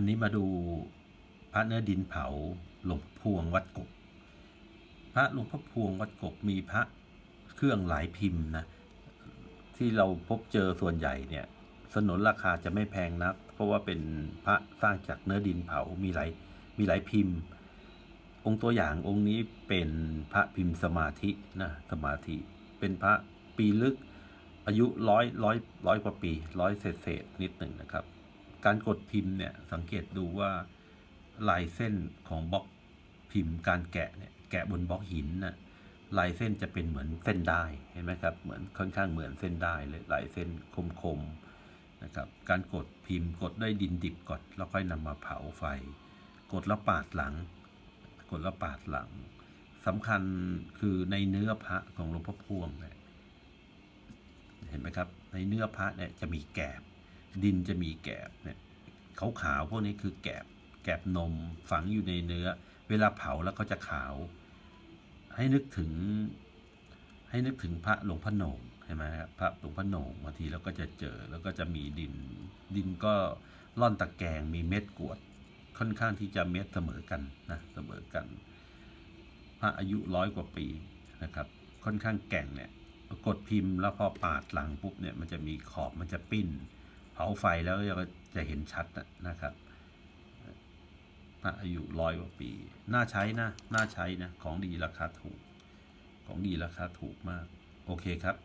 วันนี้มาดูพระเนื้อดินเผาหลวงพวงวัดกกพระหลวงพ่อพวงวัดกกมีพระเครื่องหลายพิมพ์นะ ที่เราพบเจอส่วนใหญ่เนี่ย สนนราคาจะไม่แพงนัก เพราะว่าเป็นพระสร้างจากเนื้อดินเผามีหลายมีหลายพิมพ์ องค์ตัวอย่างองค์นี้เป็นพระพิมพ์สมาธินะสมาธิ เป็นพระปีลึกอายุร้อยร้อยร้อยกว่าปีร้อยเศษเศษนิดหนึ่งนะครับ การกดพิมพ์เนี่ยสังเกตดูว่าลายเส้นของบล็อกพิมพ์ การแกะเนี่ยแกะบนบล็อกหินนะลายเส้นจะเป็นเหมือนเส้นได้เห็นไหมครับเหมือนค่อนข้างเหมือนเส้นได้เลยลายเส้นคมๆนะครับการกดพิมพ์กดด้วยดินดิบก่อนแล้วค่อยนำมาเผาไฟ กดแล้วปาดหลัง กดแล้วปาดหลังสำคัญคือในเนื้อพระของหลวงพ่อพวงเนี่ยเห็นไหมครับ ในเนื้อพระเนี่ยจะมีแกบ ดินจะมีแกบเนี่ยขาวๆพวกนี้คือแกบแกบนมฝังอยู่ในเนื้อ เวลาเผาแล้วก็จะขาว ให้นึกถึง ให้นึกถึงพระหลวงพ่อโหน่งใช่ไหมครับพระหลวงพ่อโหน่งบางทีเราก็จะเจอแล้วก็จะมีดิน ดินก็ล่อนตะแกงมีเม็ดกวด ค่อนข้างที่จะเม็ดเสมอกันนะเสมอกัน พระอายุร้อยกว่าปีนะครับ ค่อนข้างแก่งเนี่ยกดพิมพ์แล้วพอปาดหลังปุ๊บเนี่ยมันจะมีขอบมันจะปิ้น ผาไฟแล้วก็จะเห็นชัดนะครับพระอายุร้อยกว่าปี น่าใช้นะ น่าใช้นะ ของดีราคาถูก ของดีราคาถูกมาก โอเคครับ